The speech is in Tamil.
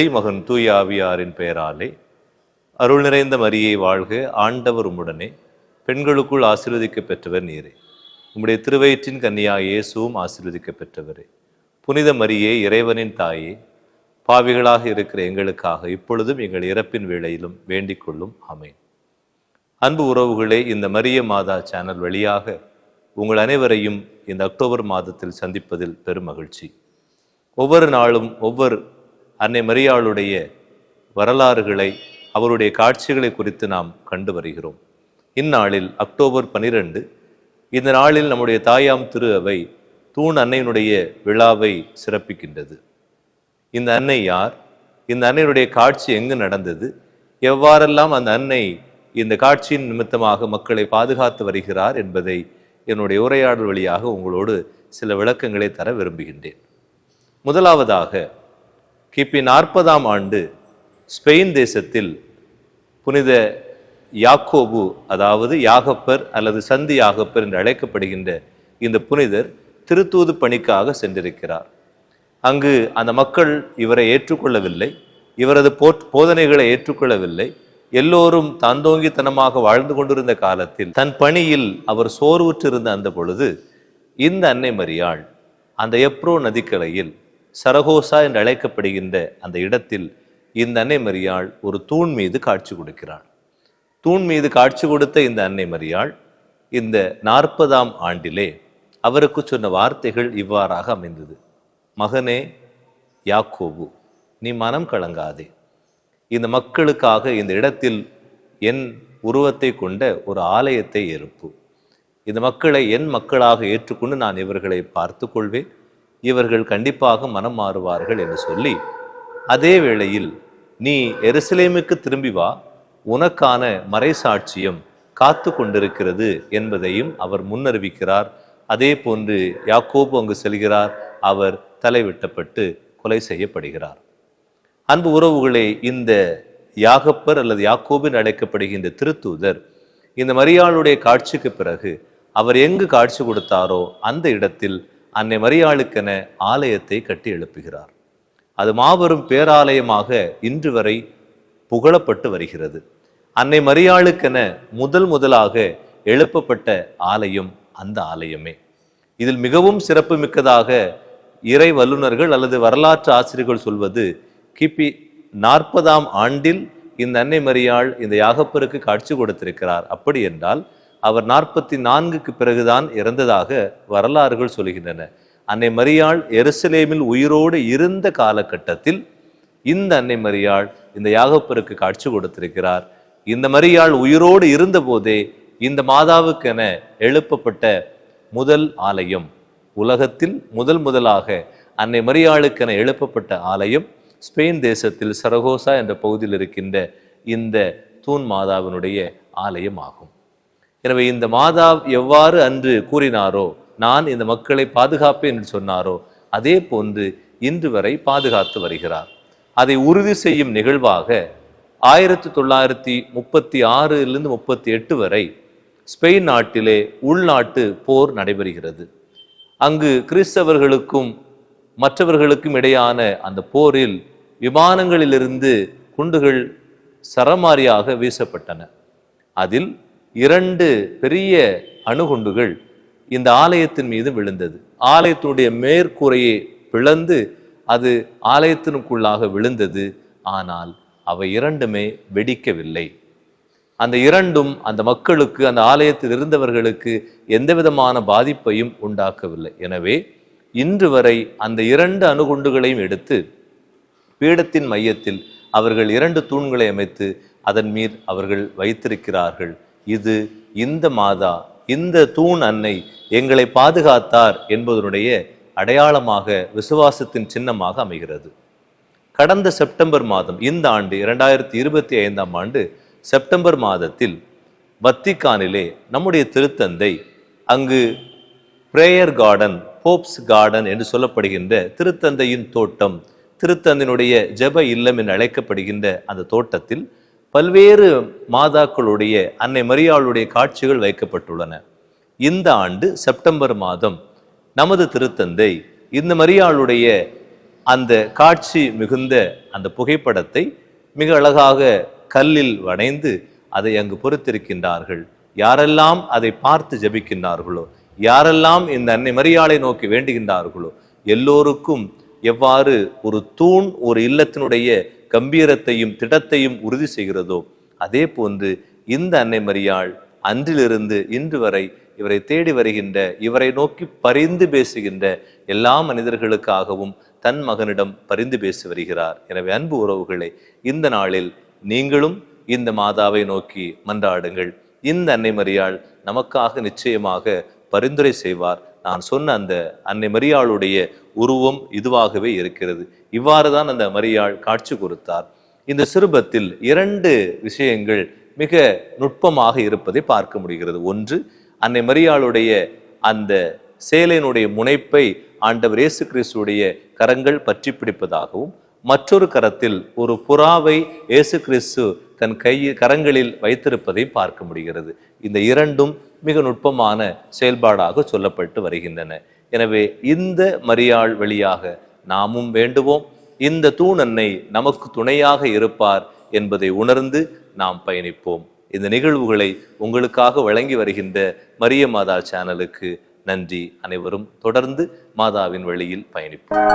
தந்தை மகன் தூய ஆவியாரின் பெயராலே. அருள் நிறைந்த மரியை வாழ்க ஆண்டவர் உம்முடனே. பெண்களுக்குள் ஆசீர்வதிக்க பெற்றவர் நீரே. உம்முடைய திருவயிற்றின் கன்னியா இயேசுவும் ஆசீர்வதிக்க பெற்றவரே. புனித மரியே இறைவனின் தாயே. பாவிகளாக இருக்கிற எங்களுக்காக இப்பொழுதும் எங்கள் இறப்பின் வேளையிலும் வேண்டிக் கொள்ளும். ஆமென். அன்பு உறவுகளே இந்த மரிய மாதா சேனல் வழியாக உங்கள் அனைவரையும் இந்த அக்டோபர் மாதத்தில் சந்திப்பதில் பெரும் மகிழ்ச்சி. ஒவ்வொரு நாளும் ஒவ்வொரு அன்னை மரியாளுடைய வரலாறுகளை அவருடைய காட்சிகளை குறித்து நாம் கண்டு வருகிறோம். இந்நாளில் அக்டோபர் பனிரெண்டு இந்த நாளில் நம்முடைய தாயாம் திரு அவை தூண் அன்னையினுடைய விழாவை சிறப்பிக்கின்றது. இந்த அன்னை யார்? இந்த அன்னையினுடைய காட்சி எங்கு நடந்தது? எவ்வாறெல்லாம் அந்த அன்னை இந்த காட்சியின் நிமித்தமாக மக்களை பாதுகாத்து வருகிறார் என்பதை என்னுடைய உரையாடல் வழியாக உங்களோடு சில விளக்கங்களை தர விரும்புகின்றேன். முதலாவதாக கிபி நாற்பதாம் ஆண்டு ஸ்பெயின் தேசத்தில் புனித யாக்கோபு அதாவது யாகப்பர் அல்லது சந்தி யாகப்பர் என்று அழைக்கப்படுகின்ற இந்த புனிதர் திருத்தூது பணிக்காக சென்றிருக்கிறார். அங்கு அந்த மக்கள் இவரை ஏற்றுக்கொள்ளவில்லை இவரது போ போதனைகளை ஏற்றுக்கொள்ளவில்லை. எல்லோரும் தாந்தோங்கித்தனமாக வாழ்ந்து கொண்டிருந்த காலத்தில் தன் பணியில் அவர் சோர்வுற்றிருந்த அந்த பொழுது இந்த அன்னை மரியாள் அந்த எப்ரோ நதிக்கரையில் சரகோசா என்று அழைக்கப்படுகின்ற அந்த இடத்தில் இந்த அன்னை மரியாள் ஒரு தூண் மீது காட்சி கொடுக்கிறாள். தூண் மீது காட்சி கொடுத்த இந்த அன்னை மரியாள் இந்த நாற்பதாம் ஆண்டிலே அவருக்கு சொன்ன வார்த்தைகள் இவ்வாறாக அமைந்தது. மகனே யாக்கோபு நீ மனம் கலங்காதே. இந்த மக்களுக்காக இந்த இடத்தில் என் உருவத்தை கொண்ட ஒரு ஆலயத்தை எழுப்பு இந்த மக்களை என் மக்களாக ஏற்றுக்கொண்டு நான் இவர்களை பார்த்து கொள்வேன் இவர்கள் கண்டிப்பாக மனம் மாறுவார்கள் என்று சொல்லி அதே வேளையில் நீ எருசலேமுக்கு திரும்பி வா உனக்கான மறைசாட்சியம் காத்து கொண்டிருக்கிறது என்பதையும் அவர் முன்னறிவிக்கிறார். அதே போன்று யாக்கோபு அங்கு செல்கிறார் அவர் தலைவிட்டப்பட்டு கொலை செய்யப்படுகிறார். அன்பு உறவுகளே இந்த யாகப்பர் அல்லது யாக்கோபின் அழைக்கப்படுகின்ற திருத்தூதர் இந்த மரியாளுடைய காட்சிக்கு பிறகு அவர் எங்கு காட்சி கொடுத்தாரோ அந்த இடத்தில் அன்னை மரியாளுக்கென ஆலயத்தை கட்டி எழுப்புகிறார். அது மாபெரும் பேராலயமாக இன்று வரை புகழப்பட்டு வருகிறது. அன்னை மரியாளுக்கென முதல் முதலாக எழுப்பப்பட்ட ஆலயம் அந்த ஆலயமே. இதில் மிகவும் சிறப்பு மிக்கதாக இறை வல்லுநர்கள் அல்லது வரலாற்று ஆசிரியர்கள் சொல்வது கிபி நாற்பதாம் ஆண்டில் இந்த அன்னை மரியாள் இந்த யாகப்பருக்கு காட்சி கொடுத்திருக்கிறார். அப்படி என்றால் அவர் நாற்பத்தி நான்குக்கு பிறகுதான் இறந்ததாக வரலாறுகள் சொல்கின்றன. அன்னை மரியாள் எருசலேமில் உயிரோடு இருந்த காலகட்டத்தில் இந்த அன்னை மரியாள் இந்த யாகப்பருக்கு காட்சி கொடுத்திருக்கிறார். இந்த மரியாள் உயிரோடு இருந்தபோதே இந்த மாதாவுக்கென எழுப்பப்பட்ட முதல் ஆலயம் உலகத்தில் முதல் முதலாக அன்னை மரியாளுக்கென எழுப்பப்பட்ட ஆலயம் ஸ்பெயின் தேசத்தில் சரகோசா என்ற பகுதியில் இருக்கின்ற இந்த தூண் மாதாவினுடைய ஆலயம் ஆகும் எனவே இந்த மாதா எவ்வாறு அன்று கூறினாரோ நான் இந்த மக்களை பாதுகாப்பேன் என்று சொன்னாரோ அதே போன்று இன்று வரை பாதுகாத்து வருகிறார். அதை உறுதி செய்யும் நிகழ்வாக ஆயிரத்தி தொள்ளாயிரத்தி முப்பத்தி ஆறிலிருந்து முப்பத்தி எட்டு வரை ஸ்பெயின் நாட்டிலே உள்நாட்டு போர் நடைபெறுகிறது. அங்கு கிறிஸ்தவர்களுக்கும் மற்றவர்களுக்கும் இடையான அந்த போரில் விமானங்களிலிருந்து குண்டுகள் சரமாரியாக வீசப்பட்டன. அதில் இரண்டு பெரிய அணுகுண்டுகள் இந்த ஆலயத்தின் மீது விழுந்தது. ஆலயத்தினுடைய மேற்கூரையை பிளந்து அது ஆலயத்தினுக்குள்ளாக விழுந்தது. ஆனால் அவை இரண்டுமே வெடிக்கவில்லை. அந்த இரண்டும் அந்த மக்களுக்கு அந்த ஆலயத்தில் இருந்தவர்களுக்கு எந்த விதமான பாதிப்பையும் உண்டாக்கவில்லை. எனவே இன்று வரை அந்த இரண்டு அணுகுண்டுகளையும் எடுத்து பீடத்தின் மையத்தில் அவர்கள் இரண்டு தூண்களை அமைத்து அதன் மீது அவர்கள் வைத்திருக்கிறார்கள். இது இந்த மாதா இந்த தூண் அன்னை எங்களை பாதுகாத்தார் என்பதனுடைய அடையாளமாக விசுவாசத்தின் சின்னமாக அமைகிறது. கடந்த செப்டம்பர் மாதம் இந்த ஆண்டு இரண்டாயிரத்தி இருபத்தி ஐந்தாம் ஆண்டு செப்டம்பர் மாதத்தில் வத்திக்கானிலே நம்முடைய திருத்தந்தை அங்கு பிரேயர் கார்டன் போப்ஸ் கார்டன் என்று சொல்லப்படுகின்ற திருத்தந்தையின் தோட்டம் திருத்தந்தையினுடைய ஜெப இல்லம் என்று அழைக்கப்படுகின்ற அந்த தோட்டத்தில் பல்வேறு மாதாக்களுடைய அன்னை மரியாளுடைய காட்சிகள் வைக்கப்பட்டுள்ளன. இந்த ஆண்டு செப்டம்பர் மாதம் நமது திருத்தந்தை இந்த மரியாளுடைய அந்த காட்சி மிகுந்த அந்த புகைப்படத்தை மிக அழகாக கல்லில் வணைந்து அதை அங்கு பொறுத்திருக்கின்றார்கள். யாரெல்லாம் அதை பார்த்து ஜெபிக்கின்றார்களோ யாரெல்லாம் இந்த அன்னை மரியாளை நோக்கி வேண்டுகின்றார்களோ எல்லோருக்கும் எவ்வாறு ஒரு தூண் ஒரு இல்லத்தினுடைய கம்பீரத்தையும் திடத்தையும் உறுதி செய்கிறதோ அதே போன்று இந்த அன்னை மரியாள் அன்றிலிருந்து இன்று வரை இவரை தேடி வருகின்ற இவரை நோக்கி பரிந்து பேசுகின்ற எல்லா மனிதர்களுக்காகவும் தன் மகனிடம் பரிந்து பேசி வருகிறார். எனவே அன்பு உறவுகளே இந்த நாளில் நீங்களும் இந்த மாதாவை நோக்கி மன்றாடுங்கள். இந்த அன்னை மரியாள் நமக்காக நிச்சயமாக பரிந்துரை செய்வார். நான் சொன்ன அந்த அன்னை மரியாளுடைய உருவம் இதுவாகவே இருக்கிறது. இவ்வாறு தான் அந்த மரியாள் காட்சி கொடுத்தார். இந்த சிறுபத்தில் இரண்டு விஷயங்கள் மிக நுட்பமாக இருப்பதை பார்க்க முடிகிறது. ஒன்று அன்னை மரியாளுடைய அந்த சேலையினுடைய முனைப்பை ஆண்டவர் இயேசு கிறிஸ்துடைய கரங்கள் பற்றி பிடிப்பதாகவும் மற்றொரு கரத்தில் ஒரு புறாவை இயேசு கிறிஸ்து தன் கை கரங்களில் வைத்திருப்பதை பார்க்க முடிகிறது. இந்த இரண்டும் மிக நுட்பமான செயல்பாடாக சொல்லப்பட்டு வருகின்றன. எனவே இந்த மரியாள் வழியாக நாமும் வேண்டுவோம். இந்த தூணன்னை நமக்கு துணையாக இருப்பார் என்பதை உணர்ந்து நாம் பயணிப்போம். இந்த நிகழ்வுகளை உங்களுக்காக வழங்கி வருகின்ற மரிய மாதா சேனலுக்கு நன்றி. அனைவரும் தொடர்ந்து மாதாவின் வழியில் பயணிப்போம்.